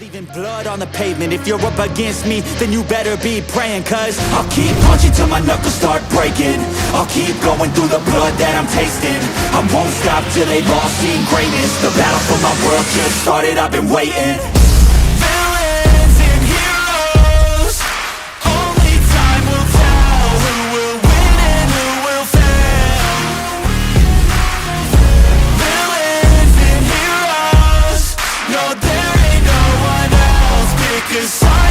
Leaving blood on the pavement. If you're up against me, then you better be praying. Cause I'll keep punching till my knuckles start breaking. I'll keep going through the blood that I'm tasting. I won't stop till they've all seen greatness. The battle for my world just started. I've been waiting. inside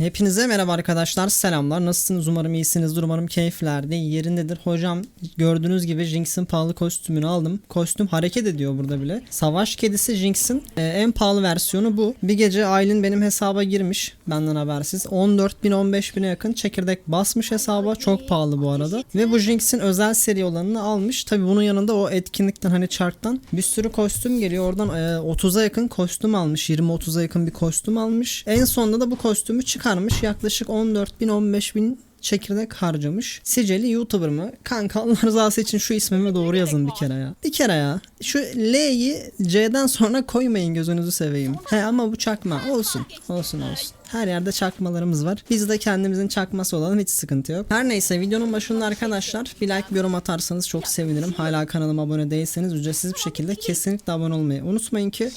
Hepinize merhaba arkadaşlar. Selamlar. Nasılsınız? Umarım iyisinizdir. Umarım keyiflerde yerindedir. Hocam gördüğünüz gibi Jinx'in pahalı kostümünü aldım. Kostüm hareket ediyor burada bile. Savaş kedisi Jinx'in e, en pahalı versiyonu bu. Bir gece Aylin benim hesaba girmiş benden habersiz. 14 bin 15 bine yakın çekirdek basmış hesaba. Çok pahalı bu arada. Ve bu Jinx'in özel seri olanını almış. Tabi bunun yanında o etkinlikten hani çarktan bir sürü kostüm geliyor. Oradan e, 30'a yakın kostüm almış. 20-30'a yakın bir kostüm almış. En sonunda da bu kostümü çıkarmış yaklaşık 14 bin 15 bin çekirdek harcamış. Siceli YouTuber mı? Kanka Allah rızası için şu ismimi doğru yazın bir kere ya. Bir kere ya. Şu L'yi C'den sonra koymayın gözünüzü seveyim. He ama bu çakma. Olsun. Olsun olsun. Her yerde çakmalarımız var. Biz de kendimizin çakması olalım hiç sıkıntı yok. Her neyse videonun başında arkadaşlar bir like bir yorum atarsanız çok sevinirim. Hala kanalıma abone değilseniz ücretsiz bir şekilde kesinlikle abone olmayı unutmayın ki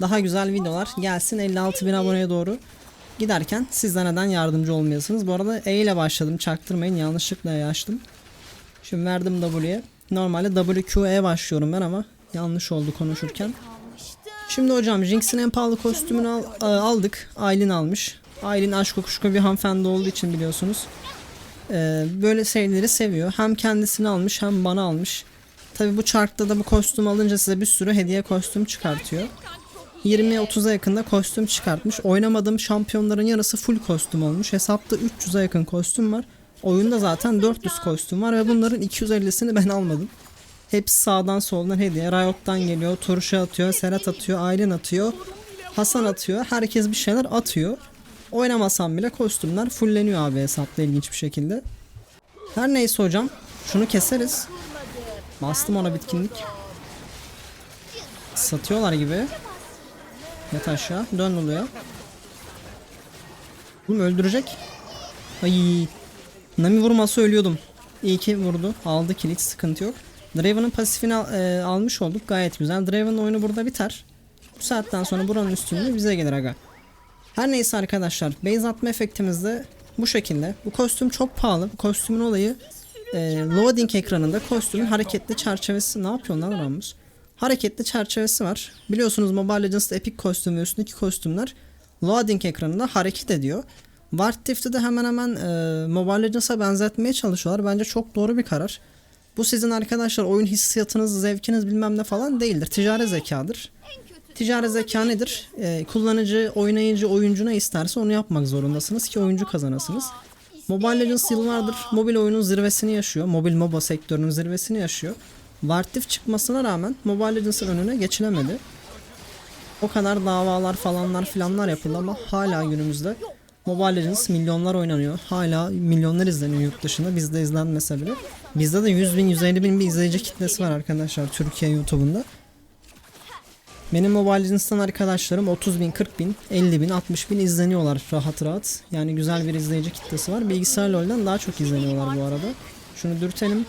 daha güzel videolar gelsin 56 bin aboneye doğru giderken siz de neden yardımcı olmayasınız. Bu arada E ile başladım çaktırmayın yanlışlıkla E. Şimdi verdim W'ye. Normalde WQ'ye başlıyorum ben ama yanlış oldu konuşurken. Şimdi hocam Jinx'in en pahalı kostümünü al- a- aldık. Aylin almış. Aylin aşk kokuşku bir hanımefendi olduğu için biliyorsunuz. Ee, böyle şeyleri seviyor. Hem kendisini almış hem bana almış. Tabi bu çarkta da bu kostüm alınca size bir sürü hediye kostüm çıkartıyor. 20-30'a yakında kostüm çıkartmış. Oynamadığım şampiyonların yarısı full kostüm olmuş. Hesapta 300'e yakın kostüm var. Oyunda zaten 400 kostüm var ve bunların 250'sini ben almadım. Hepsi sağdan soldan hediye. Riot'tan geliyor. Turşa atıyor. Serhat atıyor. Aylin atıyor. Hasan atıyor. Herkes bir şeyler atıyor. Oynamasam bile kostümler fulleniyor abi hesapta ilginç bir şekilde. Her neyse hocam. Şunu keseriz. Bastım ona bitkinlik. Satıyorlar gibi. Yat aşağı. Dön oluyor. Oğlum öldürecek. Ay. Nami vurması ölüyordum. İyi ki vurdu. Aldı kill hiç sıkıntı yok. Draven'ın pasifini al- e, almış olduk. Gayet güzel. Draven'ın oyunu burada biter. Bu saatten sonra buranın üstünde bize gelir aga. Her neyse arkadaşlar. Base atma efektimiz de bu şekilde. Bu kostüm çok pahalı. Bu kostümün olayı e, loading ekranında kostümün hareketli çerçevesi. Ne yapıyor lan Ramus? Hareketli çerçevesi var. Biliyorsunuz Mobile Legends'da Epic kostüm ve üstündeki kostümler loading ekranında hareket ediyor. War Thief'te de hemen hemen e, Mobile Legends'a benzetmeye çalışıyorlar. Bence çok doğru bir karar. Bu sizin arkadaşlar oyun hissiyatınız, zevkiniz bilmem ne falan değildir. Ticari zekadır. Ticari zeka nedir? Ee, kullanıcı, oynayıcı, oyuncu ne isterse onu yapmak zorundasınız ki oyuncu kazanasınız. Mobile Legends yıllardır mobil oyunun zirvesini yaşıyor. Mobil MOBA sektörünün zirvesini yaşıyor. Wartif çıkmasına rağmen Mobile Legends'ın önüne geçilemedi. O kadar davalar falanlar filanlar yapıldı ama hala günümüzde Mobile Legends milyonlar oynanıyor. Hala milyonlar izleniyor yurt dışında. Bizde izlenmese bile. Bizde de 100 bin 150 bin bir izleyici kitlesi var arkadaşlar Türkiye YouTube'unda. Benim Mobile Legends'tan arkadaşlarım 30 bin, 40 bin, 50 bin, 60 bin izleniyorlar rahat rahat. Yani güzel bir izleyici kitlesi var. Bilgisayar LoL'den daha çok izleniyorlar bu arada. Şunu dürtelim.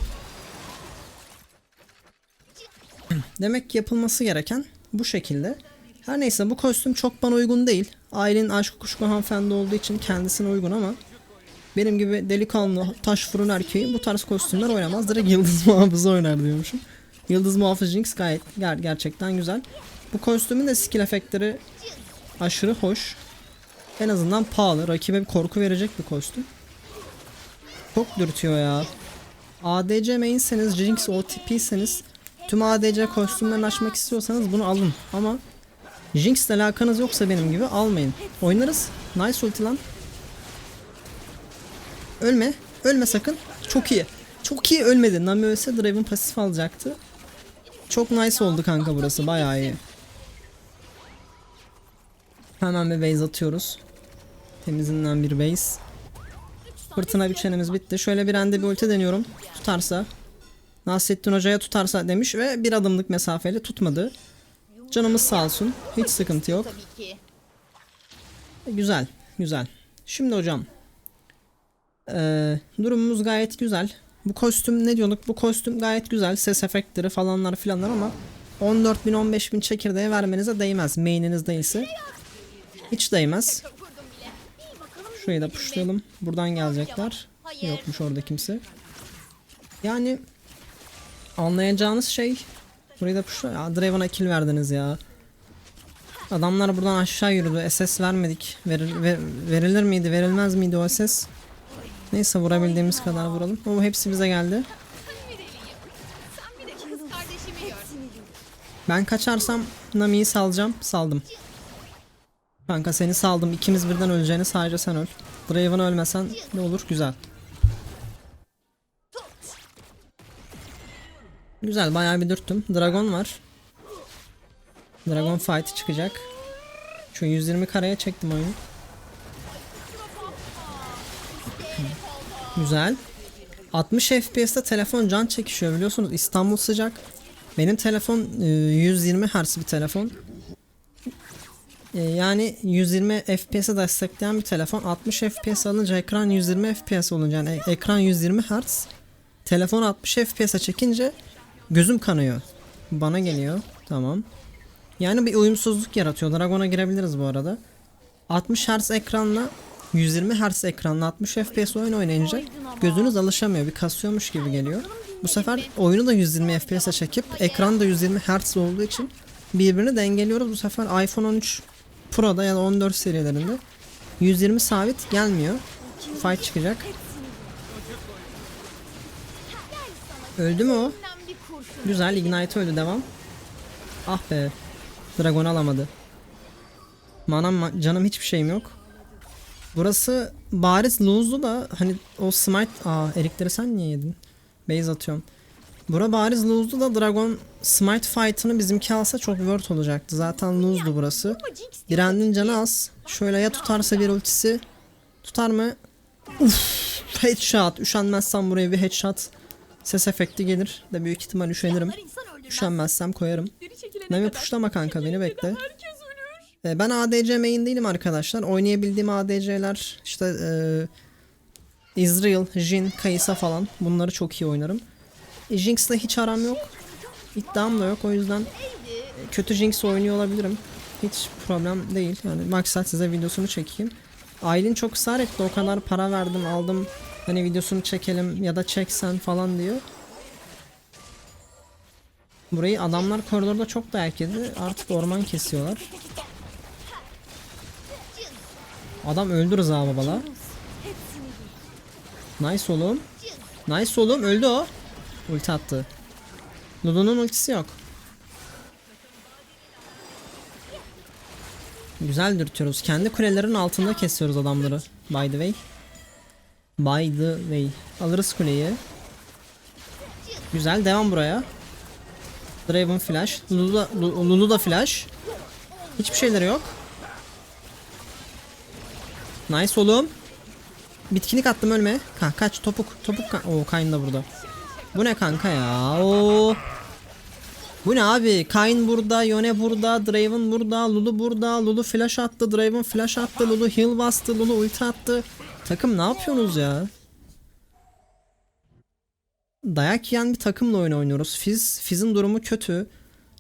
Demek ki yapılması gereken bu şekilde. Her neyse bu kostüm çok bana uygun değil. Ailenin aşk kuşku hanımefendi olduğu için kendisine uygun ama benim gibi delikanlı taş fırın erkeği bu tarz kostümler oynamaz. Direkt yıldız muhafızı oynar diyormuşum. Yıldız muhafız Jinx gayet ger gerçekten güzel. Bu kostümün de skill efektleri aşırı hoş. En azından pahalı. Rakibe bir korku verecek bir kostüm. Çok dürtüyor ya. ADC mainseniz, Jinx OTP'seniz tüm ADC kostümlerini açmak istiyorsanız bunu alın. Ama Jinx ile alakanız yoksa benim gibi almayın. Oynarız. Nice ulti lan. Ölme. Ölme sakın. Çok iyi. Çok iyi ölmedi. Nami ölse Draven pasif alacaktı. Çok nice oldu kanka burası. Bayağı iyi. Hemen bir base atıyoruz. Temizinden bir base. Fırtına biçenimiz bitti. Şöyle bir anda bir ulti deniyorum. Tutarsa. Nasrettin Hoca'ya tutarsa demiş ve bir adımlık mesafeyle tutmadı. Canımız sağ olsun. Hiç sıkıntı yok. Ki. Güzel, güzel. Şimdi hocam. eee, durumumuz gayet güzel. Bu kostüm ne diyorduk? Bu kostüm gayet güzel. Ses efektleri falanlar filanlar ama 14.000 15.000 çekirdeğe vermenize değmez. Main'iniz değilse. Hiç değmez. Şurayı da pushlayalım. Buradan gelecekler. Yokmuş orada kimse. Yani anlayacağınız şey burayı da pushla. Ya Draven'a kill verdiniz ya. Adamlar buradan aşağı yürüdü. SS vermedik. Veril- ver- verilir miydi, verilmez miydi o SS? Neyse vurabildiğimiz kadar vuralım. O hepsi bize geldi. Ben kaçarsam Nami'yi salacağım. Saldım. Kanka seni saldım. İkimiz birden öleceğini sadece sen öl. Draven ölmesen ne olur? Güzel. Güzel bayağı bir dürttüm. Dragon var. Dragon fight çıkacak. Şu 120 karaya çektim oyunu. Güzel. 60 FPS'te telefon can çekişiyor biliyorsunuz. İstanbul sıcak. Benim telefon e, 120 Hz bir telefon. E, Yani 120 FPS'e destekleyen bir telefon. 60 FPS alınca ekran 120 FPS olunca yani e- ekran 120 Hz. Telefon 60 FPS'e çekince gözüm kanıyor. Bana geliyor. Tamam. Yani bir uyumsuzluk yaratıyor. Dragon'a girebiliriz bu arada. 60 Hz ekranla 120 Hz ekranla 60 FPS oyun oynayınca gözünüz alışamıyor. Bir kasıyormuş gibi geliyor. Bu sefer oyunu da 120 FPS'e çekip ekran da 120 Hz olduğu için birbirini dengeliyoruz. Bu sefer iPhone 13 Pro'da ya da 14 serilerinde 120 sabit gelmiyor. Fight çıkacak. Öldü mü o? Güzel Ignite öldü devam. Ah be. Dragon alamadı. Manam ma- canım hiçbir şeyim yok. Burası bariz lose'lu da hani o smite aa erikleri sen niye yedin? Base atıyorum. Bura bariz lose'lu da Dragon smite fight'ını bizimki alsa çok worth olacaktı. Zaten lose'du burası. Direndin canı az. Şöyle ya tutarsa bir ultisi. Tutar mı? Uf, headshot. Üşenmezsem buraya bir headshot. Ses efekti gelir. De büyük ihtimal üşenirim. Üşenmezsem koyarım. Nami puşlama kanka beni bekle. herkes ölür. E, Ben ADC main değilim arkadaşlar. Oynayabildiğim ADC'ler işte e, Israel, Jin, Kaysa falan. Bunları çok iyi oynarım. E, Jinx'le hiç aram yok. İddiam da yok. O yüzden e, kötü Jinx oynuyor olabilirim. Hiç problem değil. Yani maksat size videosunu çekeyim. Aylin çok ısrar etti. O kadar para verdim aldım. Hani videosunu çekelim ya da çeksen falan diyor. Burayı adamlar koridorda çok dayak yedi. Artık orman kesiyorlar. Adam öldü Rıza babala. Nice oğlum. Nice oğlum öldü o. Ulti attı. Lulu'nun ultisi yok. Güzel dürtüyoruz. Kendi kulelerin altında kesiyoruz adamları. By the way. By the way. Alırız kuleyi. Güzel devam buraya. Draven flash. Lulu da, Lu- Lulu da flash. Hiçbir şeyleri yok. Nice oğlum. Bitkinlik attım ölme. Ka kaç topuk topuk ka Oo Kayn da burada. Bu ne kanka ya? Oo. Bu ne abi? Kayn burada, Yone burada, Draven burada, Lulu burada, Lulu flash attı, Draven flash attı, Lulu heal bastı, Lulu ulti attı. Takım ne yapıyorsunuz ya? Dayak yiyen bir takımla oyun oynuyoruz. Fiz, Fiz'in durumu kötü.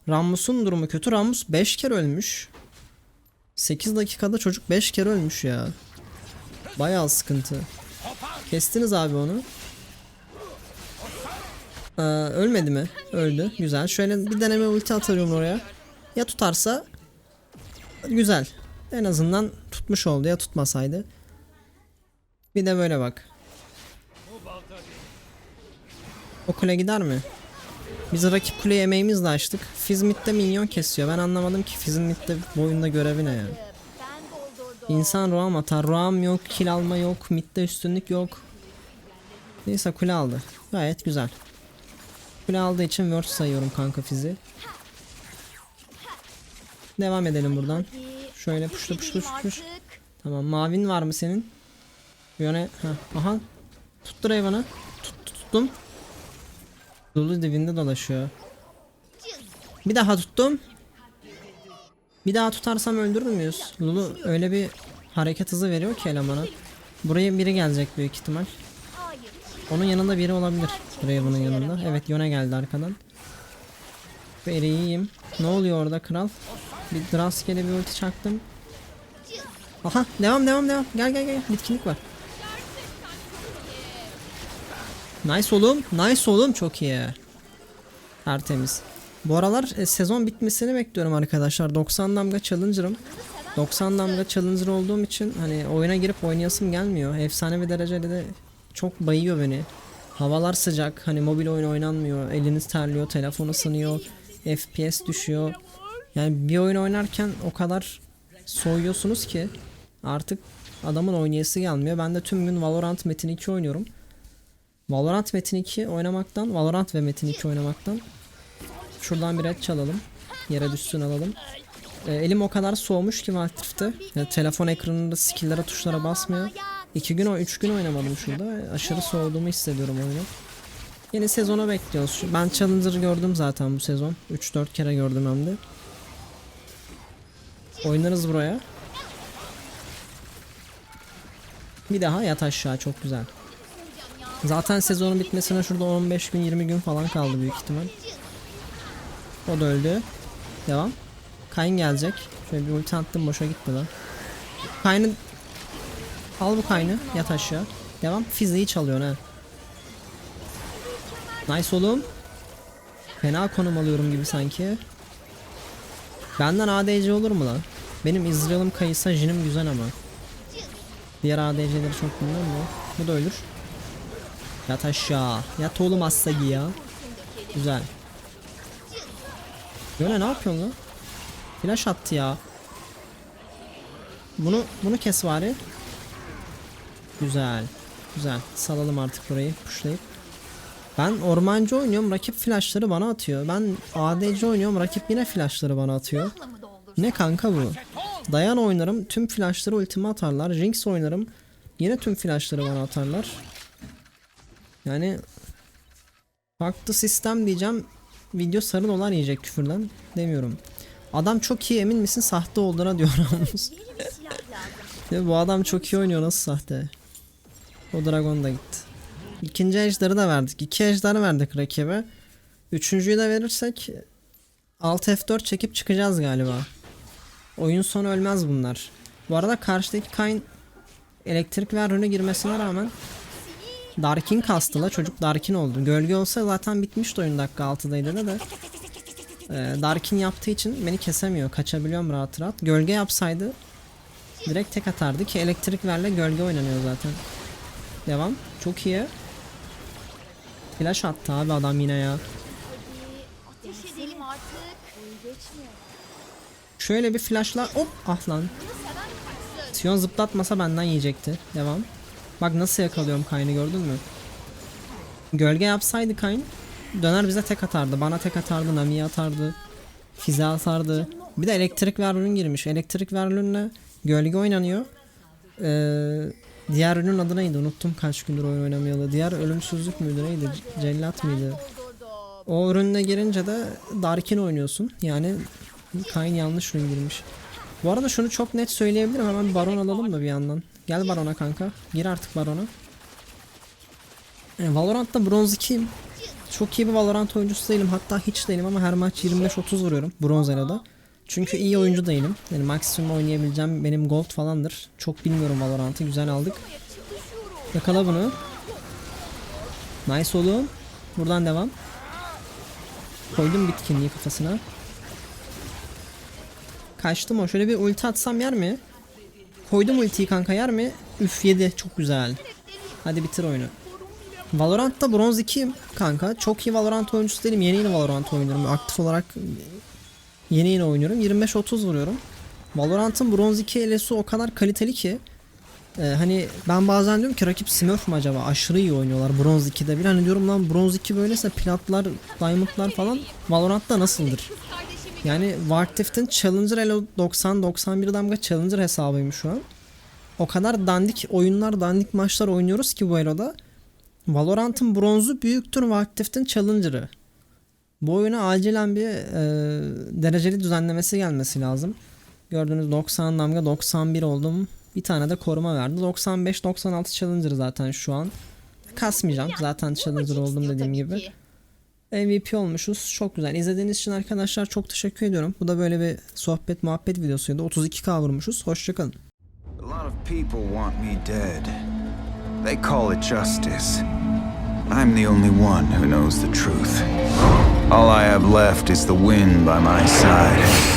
Rammus'un durumu kötü. Rammus 5 kere ölmüş. 8 dakikada çocuk 5 kere ölmüş ya. Bayağı sıkıntı. Kestiniz abi onu. Ee, ölmedi mi? Öldü. Güzel. Şöyle bir deneme ulti atıyorum oraya. Ya tutarsa güzel. En azından tutmuş oldu ya tutmasaydı. Bir de böyle bak. O kule gider mi? Biz rakip kuleyi emeğimizle açtık. Fizz midde minyon kesiyor. Ben anlamadım ki Fizz'in midde bu oyunda görevi ne ya. Ben doldurdum. İnsan roam atar. Roam yok, kill alma yok, midde üstünlük yok. Neyse kule aldı. Gayet güzel. Kule aldığı için word sayıyorum kanka Fizz'i. Devam edelim buradan. Şöyle puşla puşla puşla puş. Tamam mavin var mı senin? Yöne. Ha. Aha. Tuttu Raven'ı. Tut, tuttum. Lulu dibinde dolaşıyor. Bir daha tuttum. Bir daha tutarsam öldürür müyüz? Lulu öyle bir hareket hızı veriyor ki elemana. Buraya biri gelecek büyük ihtimal. Onun yanında biri olabilir. Raven'ın yanında. Evet Yone geldi arkadan. Ve yiyeyim. Ne oluyor orada kral? Bir rastgele bir ulti çaktım. Aha devam devam devam. Gel gel gel. Bitkinlik var. Nice oğlum. Nice oğlum. Çok iyi. Tertemiz. Bu aralar e, sezon bitmesini bekliyorum arkadaşlar. 90 damga challenger'ım. 90 damga challenger olduğum için hani oyuna girip oynayasım gelmiyor. Efsane bir derecede de çok bayıyor beni. Havalar sıcak. Hani mobil oyun oynanmıyor. Eliniz terliyor, telefon ısınıyor. FPS düşüyor. Yani bir oyun oynarken o kadar soğuyorsunuz ki artık adamın oynayası gelmiyor. Ben de tüm gün Valorant Metin 2 oynuyorum. Valorant Metin 2 oynamaktan, Valorant ve Metin 2 oynamaktan şuradan bir red çalalım. Yere düşsün alalım. Ee, elim o kadar soğumuş ki Wild Yani telefon ekranında skill'lere tuşlara basmıyor. 2 gün o 3 gün oynamadım şurada. Aşırı soğuduğumu hissediyorum oyunu. Yeni sezona bekliyoruz. Ben Challenger gördüm zaten bu sezon. 3-4 kere gördüm hem de. Oynarız buraya. Bir daha yat aşağı çok güzel. Zaten sezonun bitmesine şurada 15 gün 20 gün falan kaldı büyük ihtimal. O da öldü. Devam. Kayn gelecek. Şöyle bir ulti attım boşa gitti lan. Kayn'ı Al bu Kayn'ı yat aşağı. Devam. Fiziği çalıyor ha. Nice oğlum. Fena konum alıyorum gibi sanki. Benden ADC olur mu lan? Benim İzrail'im kayısa jinim güzel ama. Diğer ADC'leri çok bilmiyorum mu? Bu da ölür. Yat aşağı. Yat oğlum Assagi ya. Güzel. Böyle ne yapıyorsun lan? Flash attı ya. Bunu bunu kes bari. Güzel. Güzel. Salalım artık burayı pushlayıp. Ben ormancı oynuyorum rakip flashları bana atıyor. Ben ADC oynuyorum rakip yine flashları bana atıyor. Ne kanka bu? Dayan oynarım tüm flashları ultime atarlar. Jinx oynarım yine tüm flashları bana atarlar. Yani farklı sistem diyeceğim. Video sarı dolar yiyecek küfürden demiyorum. Adam çok iyi emin misin sahte olduğuna diyor. Ya bu adam çok iyi oynuyor nasıl sahte? O dragon da gitti. İkinci ejder'i de verdik. İki ejder verdik rakibe. Üçüncüyü de verirsek alt F4 çekip çıkacağız galiba. Oyun sonu ölmez bunlar. Bu arada karşıdaki Kayn elektrik ver girmesine rağmen Darkin kastı la çocuk Darkin oldu. Gölge olsa zaten bitmişti oyun dakika 6'daydı da da. Ee, Darkin yaptığı için beni kesemiyor. Kaçabiliyorum rahat rahat. Gölge yapsaydı direkt tek atardı ki elektrik verle gölge oynanıyor zaten. Devam. Çok iyi. Flash attı abi adam yine ya. Şöyle bir flashla hop ah lan. Sion zıplatmasa benden yiyecekti. Devam. Bak nasıl yakalıyorum Kayn'ı gördün mü? Gölge yapsaydı Kayn döner bize tek atardı. Bana tek atardı. Nami'ye atardı. Fize atardı. Bir de elektrik ver ürün girmiş. Elektrik ver ürünle gölge oynanıyor. Ee, diğer ürünün adı neydi? Unuttum kaç gündür oyun oynamayalı. Diğer ölümsüzlük müydü neydi? Cellat mıydı? O ürünle girince de Darkin oynuyorsun. Yani Kayn yanlış ürün girmiş. Bu arada şunu çok net söyleyebilirim. Hemen baron alalım mı bir yandan? Gel barona kanka. Gir artık barona. E, Valorant'ta bronz 2'yim. Çok iyi bir Valorant oyuncusu değilim. Hatta hiç değilim ama her maç 25-30 vuruyorum. Bronz Elo'da. Çünkü iyi oyuncu değilim. Yani maksimum oynayabileceğim benim gold falandır. Çok bilmiyorum Valorant'ı. Güzel aldık. Yakala bunu. Nice oğlum. Buradan devam. Koydum bitkinliği kafasına. Kaçtım o. Şöyle bir ulti atsam yer mi? Koydum ultiyi kanka yer mi? Üf yedi. Çok güzel. Hadi bitir oyunu. Valorant'ta bronz 2'yim kanka. Çok iyi Valorant oyuncusu değilim. Yeni yeni Valorant oynuyorum. Aktif olarak yeni yeni oynuyorum. 25-30 vuruyorum. Valorant'ın bronz 2 elesi o kadar kaliteli ki ee, hani ben bazen diyorum ki rakip Smurf mu acaba? Aşırı iyi oynuyorlar bronz 2'de bir. Hani diyorum lan bronz 2 böyleyse platlar, diamondlar falan Valorant'ta nasıldır? Yani Wartift'in Challenger Elo 90-91 damga Challenger hesabıyım şu an. O kadar dandik oyunlar, dandik maçlar oynuyoruz ki bu Elo'da. Valorant'ın bronzu büyüktür ve aktiftin challenger'ı. Bu oyuna acilen bir e, dereceli düzenlemesi gelmesi lazım. Gördüğünüz 90 damga 91 oldum. Bir tane de koruma verdi. 95-96 challenger zaten şu an. Kasmayacağım. Zaten challenger oldum dediğim gibi. MVP olmuşuz. Çok güzel. İzlediğiniz için arkadaşlar çok teşekkür ediyorum. Bu da böyle bir sohbet muhabbet videosuydu. 32K vurmuşuz. Hoşçakalın. A lot of people want me dead. They call it justice. I'm the only one who knows the truth. All I have left is the wind by my side.